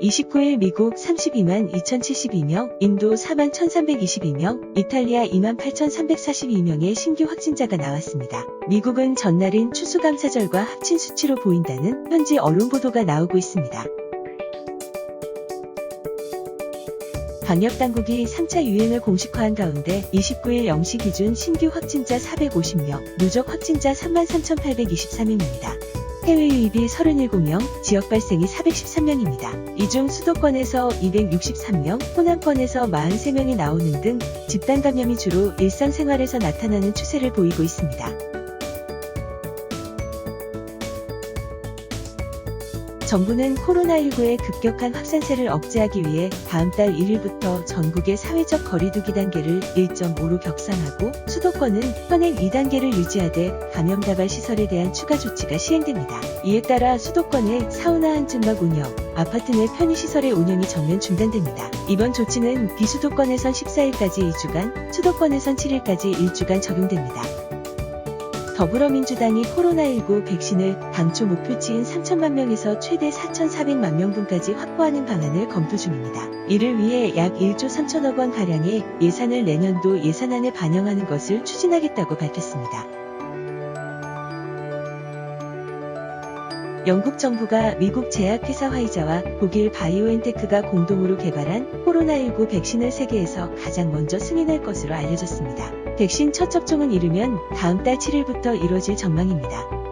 29일 미국 32만 2072명, 인도 4만 1322명, 이탈리아 2만 8342명의 신규 확진자가 나왔습니다. 미국은 전날인 추수감사절과 합친 수치로 보인다는 현지 언론 보도가 나오고 있습니다. 방역당국이 3차 유행을 공식화한 가운데 29일 0시 기준 신규 확진자 450명, 누적 확진자 33,823명입니다. 해외 유입이 37명, 지역 발생이 413명입니다. 이 중 수도권에서 263명, 호남권에서 43명이 나오는 등 집단 감염이 주로 일상생활에서 나타나는 추세를 보이고 있습니다. 정부는 코로나19의 급격한 확산세를 억제하기 위해 다음 달 1일부터 전국의 사회적 거리두기 단계를 1.5로 격상하고 수도권은 현행 2단계를 유지하되 감염 다발 시설에 대한 추가 조치가 시행됩니다. 이에 따라 수도권의 사우나 한증막 운영, 아파트 내 편의시설의 운영이 전면 중단됩니다. 이번 조치는 비수도권에선 14일까지 2주간, 수도권에선 7일까지 1주간 적용됩니다. 더불어민주당이 코로나19 백신을 당초 목표치인 3천만 명에서 최대 4,400만 명분까지 확보하는 방안을 검토 중입니다. 이를 위해 약 1조 3천억 원 가량의 예산을 내년도 예산안에 반영하는 것을 추진하겠다고 밝혔습니다. 영국 정부가 미국 제약회사 화이자와 독일 바이오엔테크가 공동으로 개발한 코로나19 백신을 세계에서 가장 먼저 승인할 것으로 알려졌습니다. 백신 첫 접종은 이르면 다음 달 7일부터 이뤄질 전망입니다.